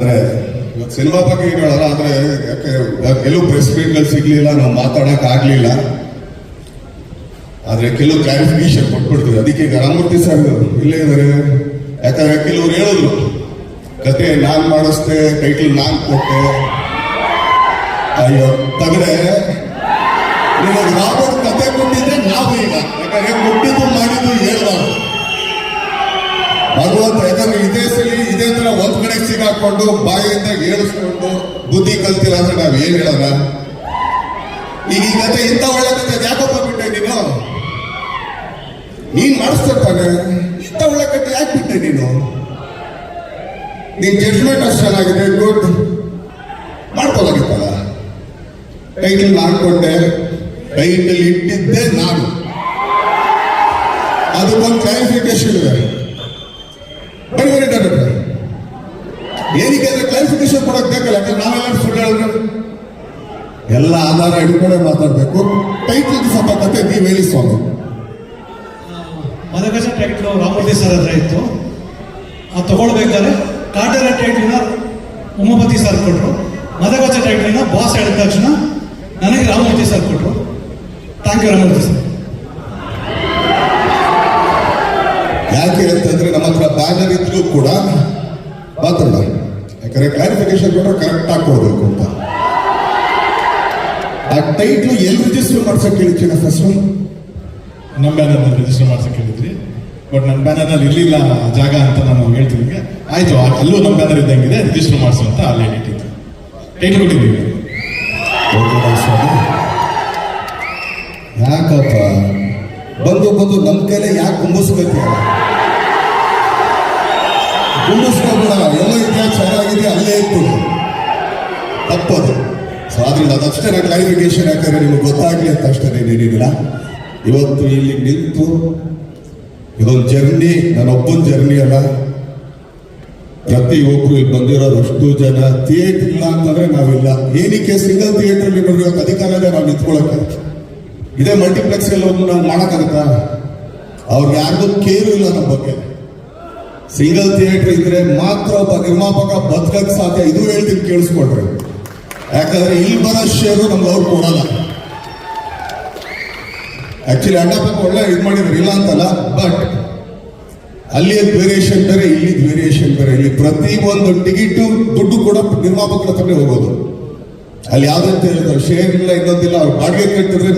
ಅಂದ್ರೆ ಸಿನಿಮಾ ಬಗ್ಗೆ ಏನು ಹೇಳಲ್ಲ ಆದ್ರೆ ಯಾಕೆ ಕೆಲವು ಪ್ರೆಸ್ ಮೀಟ್ಗಳು ಸಿಗ್ಲಿಲ್ಲ, ನಾವು ಮಾತಾಡಕ್ ಆಗ್ಲಿಲ್ಲ. ಆದ್ರೆ ಕೆಲವು ಕ್ಲಾರಿಫಿಕೇಶನ್ ಕೊಟ್ಬಿಡ್ತೀವಿ ಅದಕ್ಕೆ ಈಗ ಸರ್ ಇಲ್ಲೇ ಇದ್ದಾರೆ. ಯಾಕಂದ್ರೆ ಕೆಲವ್ರು ಹೇಳಿದ್ರು. ಕತೆ ನಾನ್ ಮಾಡಿಸ್ದೆ ಟೈಟಲ್ ನಾನ್ ಕೊಟ್ಟೆ. ಅಯ್ಯೋ ತಗಡೆ ನಿಮಗೆ ಕತೆ ಕೊಟ್ಟಿದ್ದೆ ನಾವು ಈಗ. ಯಾಕಂದ್ರೆ ಕೊಟ್ಟಿದ್ದು ಮಾಡಿದ್ದು ಹೇಳ್ಬಾರ್ದು. ಭಗವಂತ ಯಾಕಂದ್ರೆ ಇದೇ ಸಲಿ ಇದೇ ತರ ಒಂದ್ ಕಡೆ ಸಿಗಾಕೊಂಡು ಬಾಯಿಂದ ಏಳಿಸ್ಕೊಂಡು ಬುದ್ಧಿ ಕಲ್ತಿಲ್ಲ ಅಂದ್ರೆ ನಾವ್ ಏನ್ ಹೇಳೋಣ? ಈಗ ಈ ಕತೆ ಇಂಥ ಒಳ್ಳೆ ಕತೆ ಯಾಕಪ್ಪ ನೀನು? ನೀನ್ ಮಾಡಿಸ್ತಾನೆ ಇಂಥ ಒಳ್ಳೆ ಕತೆ ಯಾಕೆ ಬಿಟ್ಟೆ ನೀನು? ನಿನ್ ಜಡ್ಜ್ಮೆಂಟ್ ಅಷ್ಟು ಚೆನ್ನಾಗಿದೆ ಗುಡ್ ಮಾಡ್ಕೊಳ್ಳೋದಿತ್ತಲ್ಲ ಟೈಟಲ್ ಕೊಟ್ಟೆ ಟೈಟಲ್ ಇಟ್ಟಿದ್ದೆ ನಾನು. ಅದಕ್ಕೊಂದು ಕ್ಲಾರಿಫಿಕೇಶನ್ ಇದೆ. ಬರೀ ಬರೀ ಡಾಕ್ಟರ್ ಏನಕ್ಕೆ ಅಂದ್ರೆ ಕ್ಲಾರಿಫಿಕೇಶನ್ ಕೊಡಕ್ ಬೇಕಲ್ಲ ಯಾಕಂದ್ರೆ ನಾವೆಲ್ಲ ಸುಳ್ಳು ಹೇಳಿದ್ರೆ. ಎಲ್ಲ ಆಧಾರ ಹಿಡ್ಕೊಂಡೇ ಮಾತಾಡ್ಬೇಕು. ಟೈಟಲ್ ಸ್ವಲ್ಪ ಕತೆ ನೀವು ಹೇಳಿ ಸ್ವಾಮಿ. ಮದಗಜ ಟೈಟ್ಲು ರಾಮೂರ್ತಿ ಸರ್ ಹತ್ರ ಇತ್ತು. ಅದು ತಗೊಳ್ಬೇಕಾದ್ರೆ ಕಾಟರ ಟೈಟ್ಲನ್ನ ಉಮಾಪತಿ ಸರ್ ಕೊಟ್ಟರು ಮದಗಜ ಟೈಟ್ಲನ್ನ ಬಾಸ್ ಹೇಳಿದ ತಕ್ಷಣ ನನಗೆ ರಾಮೂರ್ತಿ ಸರ್ ಕೊಟ್ಟರು ಥ್ಯಾಂಕ್ ಯು ರಾಮೂರ್ತಿ ಸರ್. ಯಾಕೆ ಅಂತಂದ್ರೆ ನಮ್ಮ ಹತ್ರ ಬ್ಯಾನರ್ ಇದ್ರೂ ಕೂಡ ಮಾತಾಡ ಯಾಕಂದ್ರೆ ಕ್ಲಾರಿಫಿಕೇಶನ್ ಕೊಟ್ಟರೆ ಕರೆಕ್ಟ್ ಆಗಿ ಕೊಡ್ಬೇಕು ಅಂತ. ಆ ಟೈಟ್ಲು ಎಲ್ಲಿ ರಿಜಿಸ್ಟರ್ ಮಾಡ್ಸಕ್ಕೆ ಹೇಳ್ತೀನಿ ಫಸ್ಟ್ ನಮ್ಮ ಬ್ಯಾನರ್ನಲ್ಲಿ ರಿಜಿಸ್ಟರ್ ಮಾಡ್ಸಕ್ಕೆ ಹೇಳಿದ್ರಿ. ಬಟ್ ನನ್ನ ಬ್ಯಾನರ್ನಲ್ಲಿ ಇರಲಿಲ್ಲ ಜಾಗ ಅಂತ ನಾನು ಹೇಳ್ತೀನಿ ನಿಮಗೆ. ಆಯ್ತು ಆ- ಅಲ್ಲೂ ನಮ್ಮ ಬ್ಯಾನರ್ ಇದ್ದಂಗಿದೆ ರಿಜಿಸ್ಟರ್ ಮಾಡಿಸು ಅಂತ ಅಲ್ಲಿ ಇಟ್ಟಿದ್ದು ಟೈಟ್ಲ್ ಕೊಟ್ಟಿದ್ದೀವಿ. ಯಾಕಪ್ಪ? ಬಂದು ಬಂದು ನಮ್ಮ ಕೈಲೇ ಯಾಕೆ ಕುಂಬಿಸ್ಬೇಕು? ಕುಂಬಿಸ್ಕೋಬೇಡ ಎಲ್ಲ ಇತಿಹಾಸ ಚೆನ್ನಾಗಿದೆ, ಅಲ್ಲೇ ಇತ್ತು. ತಪ್ಪದು. ಸೊ ಆದ್ರಿಂದ ಅದಷ್ಟೇ ನಾನು ಕ್ಲಾರಿಫಿಕೇಶನ್ ಯಾಕಂದ್ರೆ ನಿಮ್ಗೆ ಗೊತ್ತಾಗಲಿ ಅಂತ ಅಷ್ಟೇ ಏನಿಲ್ಲ. ಇವತ್ತು ಇಲ್ಲಿ ನಿಂತು, ಇದೊಂದು ಜರ್ನಿ ನನ್ನೊಬ್ಬನ ಜರ್ನಿ ಅಲ್ಲ. ಪ್ರತಿ ಒಬ್ರು ಇಲ್ಲಿ ಬಂದಿರೋರು ಅಷ್ಟು ಜನ ಥಿಯೇಟರ್ ಇಲ್ಲ ಅಂತಂದ್ರೆ ನಾವಿಲ್ಲ. ಏನಕ್ಕೆ ಸಿಂಗಲ್ ಥಿಯೇಟರ್ ನೋಡ್ಬೇಕು ಅಧಿಕಾರ ಇದೆ ನಾವು ನಿಂತ್ಕೊಳ್ಳಕ್ಕೆ ಇದೇ ಮಲ್ಟಿಪ್ಲೆಕ್ಸ್ ಎಲ್ಲ ಮಾಡೋಕ್ಕಾಗತ್ತಾ? ಅವ್ರಿಗೆ ಯಾರಿಗೂ ಕೇರು ಇಲ್ಲ ನಮ್ಮ ಬಗ್ಗೆ. ಸಿಂಗಲ್ ಥಿಯೇಟರ್ ಇದ್ರೆ ಮಾತ್ರ ಒಬ್ಬ ನಿರ್ಮಾಪಕ ಬದುಕಕ್ಕೆ ಸಾಧ್ಯ ಇದು ಹೇಳ್ತೀನಿ ಕೇಳಿಸ್ಕೊಟ್ರೆ ಯಾಕಂದ್ರೆ ಇಲ್ಲಿ ಬರೋ ಶೇರು ನಮ್ಗೆ ಅವ್ರು ಕೊಡಲ್ಲ. ಆಕ್ಚುಲಿ ಅಡ್ಡಪ್ಪ ಒಳ್ಳೆ ಇದು ಮಾಡಿದ್ರು, ಇಲ್ಲ ಅಂತಲ್ಲ ಬಟ್ ಅಲ್ಲಿಯ ವೇರಿಯೇಷನ್ ಬೇರೆ ಇಲ್ಲಿ ವೇರಿಯೇಷನ್ ಬೇರೆ. ಇಲ್ಲಿ ಪ್ರತಿ ಒಂದು ಟಿಕೆಟ್ ದುಡ್ಡು ಕೂಡ ನಿರ್ಮಾಪಕರ ಹತ್ರನೇ ಹೋಗೋದು. ಅಲ್ಲಿ ಯಾವ್ದಂತ ಹೇಳಿದ್ರು ಶೇರ್ ಇಲ್ಲ, ಇನ್ನೊಂದಿಲ್ಲ, ಅವ್ರು ಬಾಡಿಗೆ ಕಟ್ಟಿದ್ರೆ